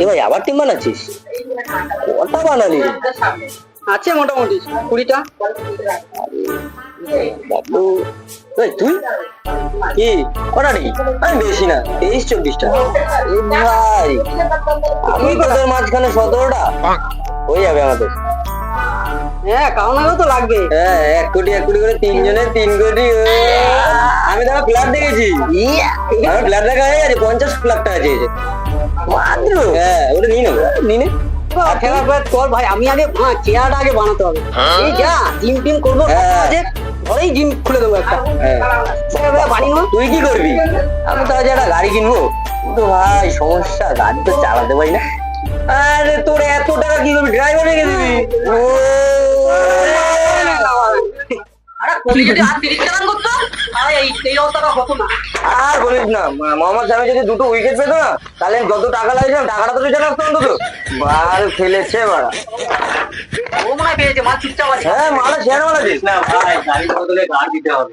এ ভাই আবার টিম বানাচ্ছিস? কটা বানালি? আছে মোটামুটি কুড়িটা। বাবু তুই? কি? কটা আমি বেশি না তেইশ চব্বিশটা। ভাই আমি তোদের মাঝখানে সতেরোটা? হয়ে যাবে আমাদের। হ্যাঁ কারণ তো লাগবে। হ্যাঁ এক কোটি এক কোটি করে তিনজনের তিন কোটি। আমি ফ্ল্যাট দেখেছি আমার ফ্ল্যাট দেখা হয়ে গেছে পঞ্চাশ লাখ টাকা চেয়েছে মাত্র হ্যাঁ ওটা নিয়ে নেব নিয়ে নে খেলা ফেলা ভাই আমি আগে হ্যাঁ চেয়ারটা আগে বানাতে হবে এই যা জিম টিম করব হ্যাঁ। ঘরেই জিম খুলে দেবো একটা হ্যাঁ চেয়ার ভাই বানিয়ে তুই কি করবি আমি তো একটা গাড়ি কিনবো ভাই সমস্যা গাড়ি তো চালাতে পারি না আরে তোর এত টাকা কি করবি ড্রাইভার রেখে দিবি ও আরে কবি যদি আর চালান করতো আর বলিস না মোহাম্মদ শামি যদি দুটো উইকেট পেতো না তাহলে যত টাকা লাগছিলাম টাকাটা তো রিটার্ন আসতো অন্তত। বার ফেলেছে বাড়া ও মনে হয় হ্যাঁ মালা শেয়ার মালা দিস। না ভাই গাড়ির বদলে গাড় দিতে হবে।